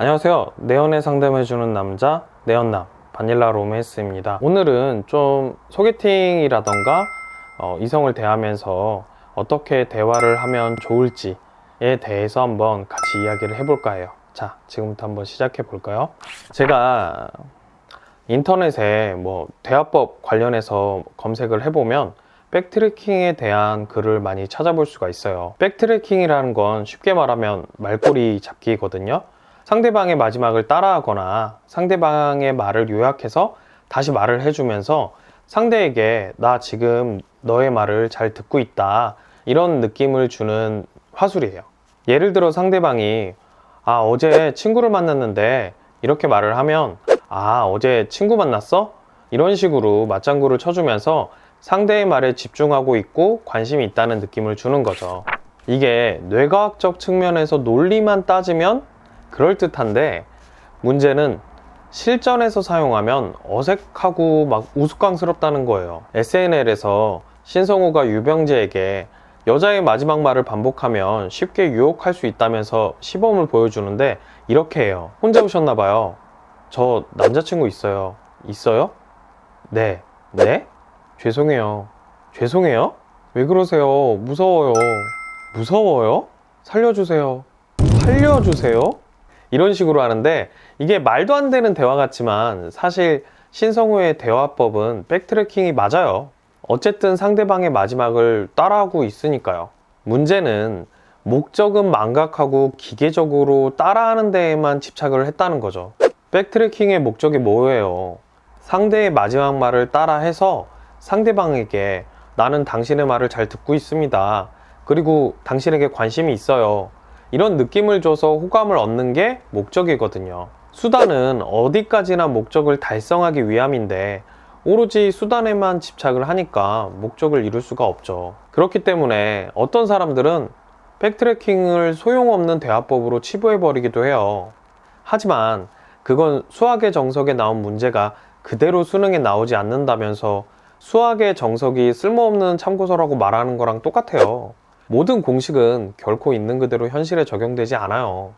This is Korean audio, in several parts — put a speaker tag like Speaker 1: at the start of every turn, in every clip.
Speaker 1: 안녕하세요. 내연애 상담해주는 남자, 내연남, 바닐라 로맨스입니다. 오늘은 좀 소개팅이라던가 어, 이성을 대하면서 어떻게 대화를 하면 좋을지에 대해서 한번 같이 이야기를 해볼까 해요. 자, 지금부터 한번 시작해 볼까요? 제가 인터넷에 뭐 대화법 관련해서 검색을 해보면 백트래킹에 대한 글을 많이 찾아볼 수가 있어요. 백트래킹이라는 건 쉽게 말하면 말꼬리 잡기거든요. 상대방의 마지막을 따라하거나 상대방의 말을 요약해서 다시 말을 해주면서 상대에게 나 지금 너의 말을 잘 듣고 있다. 이런 느낌을 주는 화술이에요. 예를 들어 상대방이 아, 어제 친구를 만났는데 이렇게 말을 하면 아, 어제 친구 만났어? 이런 식으로 맞장구를 쳐주면서 상대의 말에 집중하고 있고 관심이 있다는 느낌을 주는 거죠. 이게 뇌과학적 측면에서 논리만 따지면 그럴듯한데 문제는 실전에서 사용하면 어색하고 막 우스꽝스럽다는 거예요. SNL에서 신성우가 유병재에게 여자의 마지막 말을 반복하면 쉽게 유혹할 수 있다면서 시범을 보여주는데 이렇게 해요. 혼자 오셨나봐요. 저 남자친구 있어요. 있어요? 네. 네? 죄송해요. 죄송해요? 왜 그러세요? 무서워요. 무서워요? 살려주세요. 살려주세요? 이런 식으로 하는데 이게 말도 안 되는 대화 같지만 사실 신성우의 대화법은 백트래킹이 맞아요. 어쨌든 상대방의 마지막을 따라하고 있으니까요. 문제는 목적은 망각하고 기계적으로 따라하는 데에만 집착을 했다는 거죠. 백트래킹의 목적이 뭐예요? 상대의 마지막 말을 따라해서 상대방에게 나는 당신의 말을 잘 듣고 있습니다. 그리고 당신에게 관심이 있어요. 이런 느낌을 줘서 호감을 얻는 게 목적이거든요. 수단은 어디까지나 목적을 달성하기 위함인데 오로지 수단에만 집착을 하니까 목적을 이룰 수가 없죠. 그렇기 때문에 어떤 사람들은 백트래킹을 소용없는 대화법으로 치부해버리기도 해요. 하지만 그건 수학의 정석에 나온 문제가 그대로 수능에 나오지 않는다면서 수학의 정석이 쓸모없는 참고서라고 말하는 거랑 똑같아요. 모든 공식은 결코 있는 그대로 현실에 적용되지 않아요.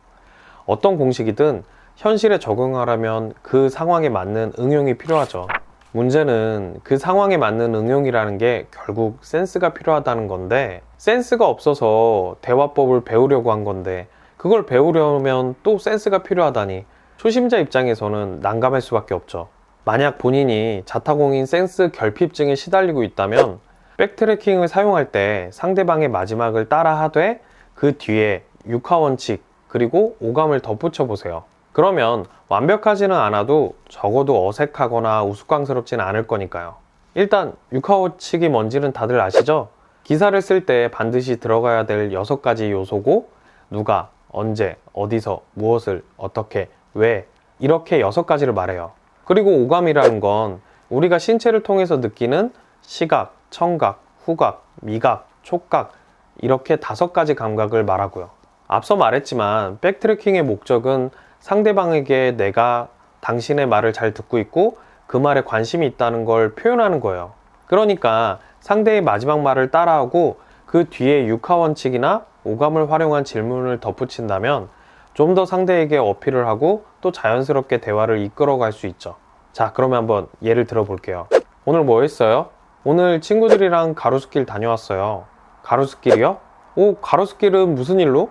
Speaker 1: 어떤 공식이든 현실에 적용하려면 그 상황에 맞는 응용이 필요하죠. 문제는 그 상황에 맞는 응용이라는 게 결국 센스가 필요하다는 건데 센스가 없어서 대화법을 배우려고 한 건데 그걸 배우려면 또 센스가 필요하다니 초심자 입장에서는 난감할 수밖에 없죠. 만약 본인이 자타공인 센스 결핍증에 시달리고 있다면 백트래킹을 사용할 때 상대방의 마지막을 따라하되 그 뒤에 육하 원칙 그리고 오감을 덧붙여 보세요. 그러면 완벽하지는 않아도 적어도 어색하거나 우스꽝스럽지는 않을 거니까요. 일단 육하 원칙이 뭔지는 다들 아시죠? 기사를 쓸 때 반드시 들어가야 될 6가지 요소고 누가, 언제, 어디서, 무엇을, 어떻게, 왜 이렇게 6가지를 말해요. 그리고 오감이라는 건 우리가 신체를 통해서 느끼는 시각, 청각, 후각, 미각, 촉각 이렇게 다섯 가지 감각을 말하고요. 앞서 말했지만 백트래킹의 목적은 상대방에게 내가 당신의 말을 잘 듣고 있고 그 말에 관심이 있다는 걸 표현하는 거예요. 그러니까 상대의 마지막 말을 따라하고 그 뒤에 육하 원칙이나 오감을 활용한 질문을 덧붙인다면 좀 더 상대에게 어필을 하고 또 자연스럽게 대화를 이끌어 갈 수 있죠. 자, 그러면 한번 예를 들어 볼게요. 오늘 뭐 했어요? 오늘 친구들이랑 가로수길 다녀왔어요. 가로수길이요? 오, 가로수길은 무슨 일로?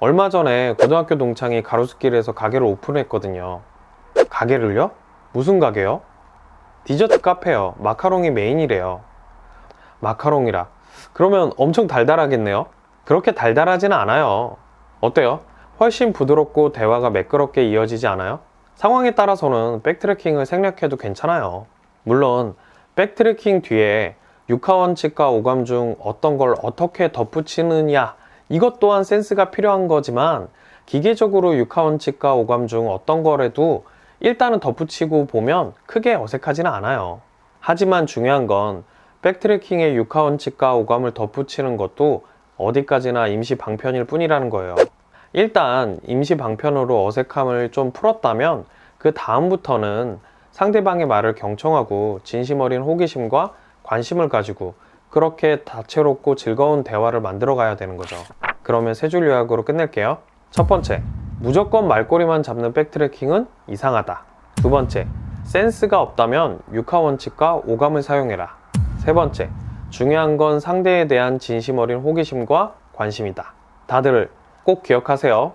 Speaker 1: 얼마 전에 고등학교 동창이 가로수길에서 가게를 오픈했거든요. 가게를요? 무슨 가게요? 디저트 카페요. 마카롱이 메인이래요. 마카롱이라. 그러면 엄청 달달하겠네요? 그렇게 달달하지는 않아요. 어때요? 훨씬 부드럽고 대화가 매끄럽게 이어지지 않아요? 상황에 따라서는 백트래킹을 생략해도 괜찮아요. 물론 백트래킹 뒤에 육하 원칙과 오감 중 어떤 걸 어떻게 덧붙이느냐 이것 또한 센스가 필요한 거지만 기계적으로 육하 원칙과 오감 중 어떤 거라도 일단은 덧붙이고 보면 크게 어색하지는 않아요. 하지만 중요한 건 백트래킹의 육하 원칙과 오감을 덧붙이는 것도 어디까지나 임시 방편일 뿐이라는 거예요. 일단 임시 방편으로 어색함을 좀 풀었다면 그 다음부터는 상대방의 말을 경청하고 진심 어린 호기심과 관심을 가지고 그렇게 다채롭고 즐거운 대화를 만들어 가야 되는 거죠. 그러면 세 줄 요약으로 끝낼게요. 첫 번째, 무조건 말꼬리만 잡는 백트래킹은 이상하다. 두 번째, 센스가 없다면 육하 원칙과 오감을 사용해라. 세 번째, 중요한 건 상대에 대한 진심 어린 호기심과 관심이다. 다들 꼭 기억하세요.